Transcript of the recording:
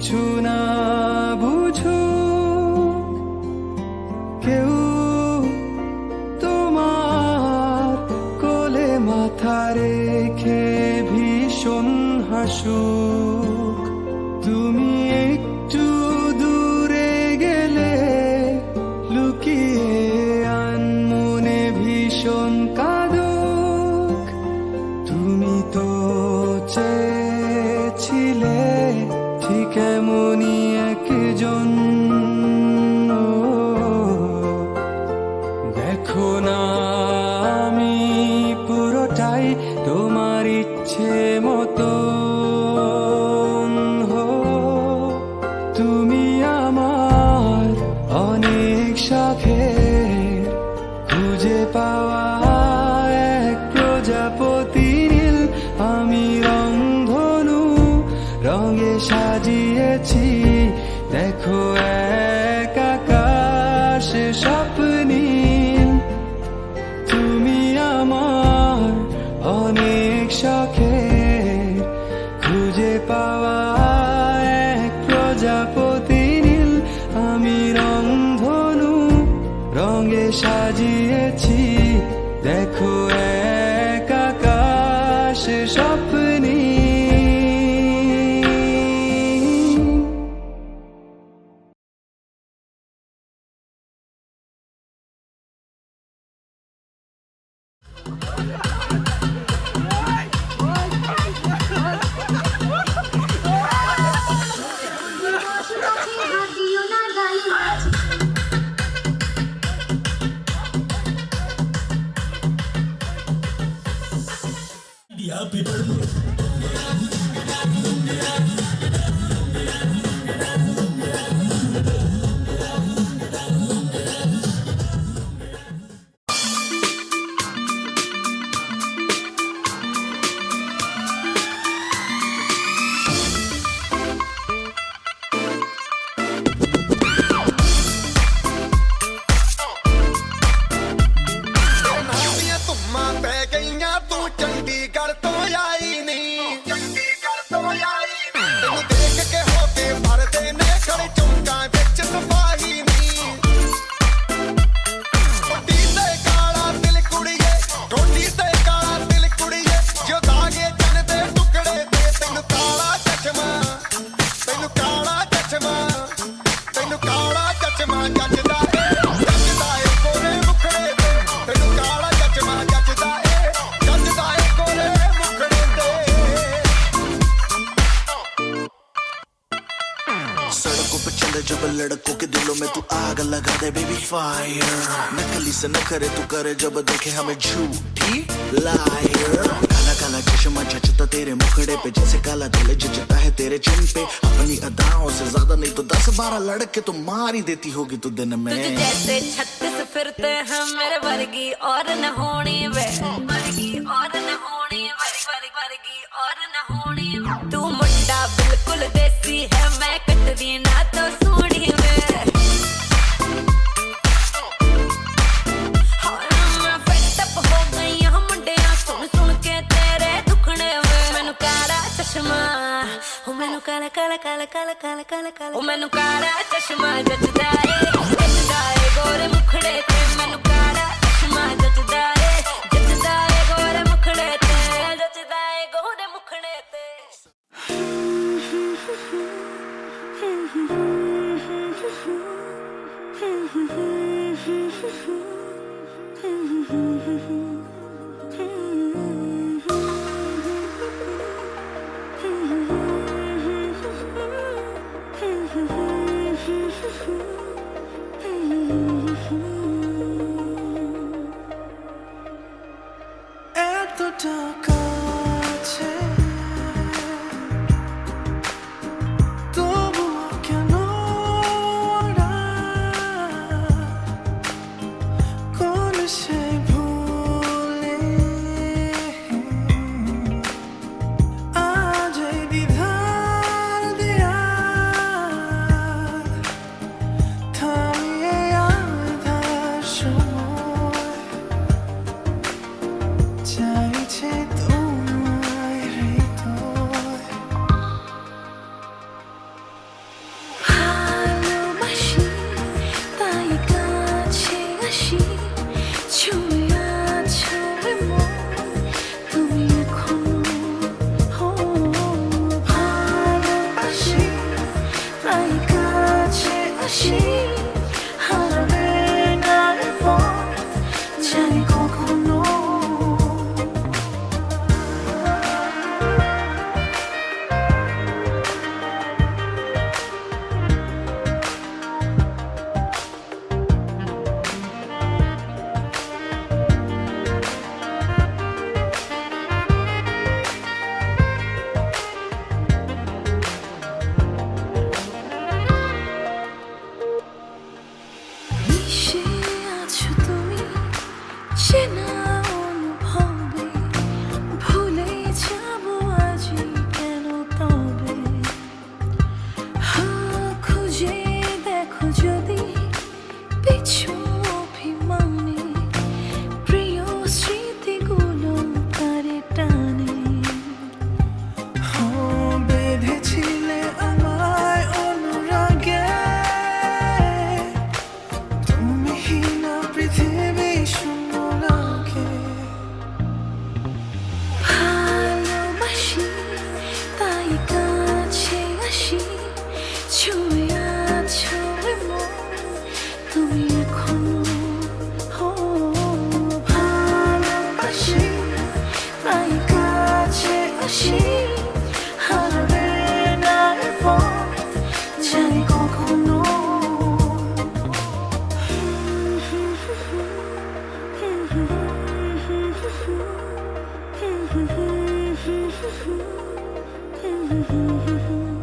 কিছু না বুঝু কেউ তোমার কোলে মাথা রেখে ভীষণ হাসুক। তুমি একটু দূরে গেলে লুকিয়ে আনমনে ভীষণ কাঁদুক। তুমি তো চেয়েছিলে ইচ্ছে মতো তুমি আমার অনেক শখের খুঁজে পাওয়া এক রঙে সাজিয়েছি দেখো এক अपनी Yeah. चले जब लड़कों के दिलों में तू आग लगा दे बेबी फायर नकली से न करे तू करे जब देखे हमें झूठी लायर काला काला चश्मा जचता तेरे मुखड़े पे, जैसे काला दिल जचता है तेरे चिन पे. अपनी अदाओं से ज़्यादा नहीं तो दस बारह लड़के तो मार ही देती होगी तू दिन में. जैसे छत्तीस फिरते हैं मेरे वर्गी, और न होनी वे. वर्गी, और न होनी वर्गी और न होनी तू मुंडा बिल्कुल देसी है, मैं कटदी ना तो ਚਸ਼ਮਾ। ਉਹ ਮੈਨੂੰ ਕਾਲਾ ਕਾਲਾ ਕਾਲਾ ਕਾਲਾ ਕਾਲਾ ਕਾਲਾ ਕਾਲਾ। ਉਹ ਮੈਨੂੰ ਕਾਲਾ ਚਸ਼ਮਾ ਜੱਜਦਾ ਏ। ਜੱਜਦਾ ਏ ਗੋਰੇ ਮੁਖੜੇ ਤੇ ਮੈਨੂੰ ਕਾਲਾ ਚਸ਼ਮਾ ਜੱਜਦਾ ਏ। Mm-hmm.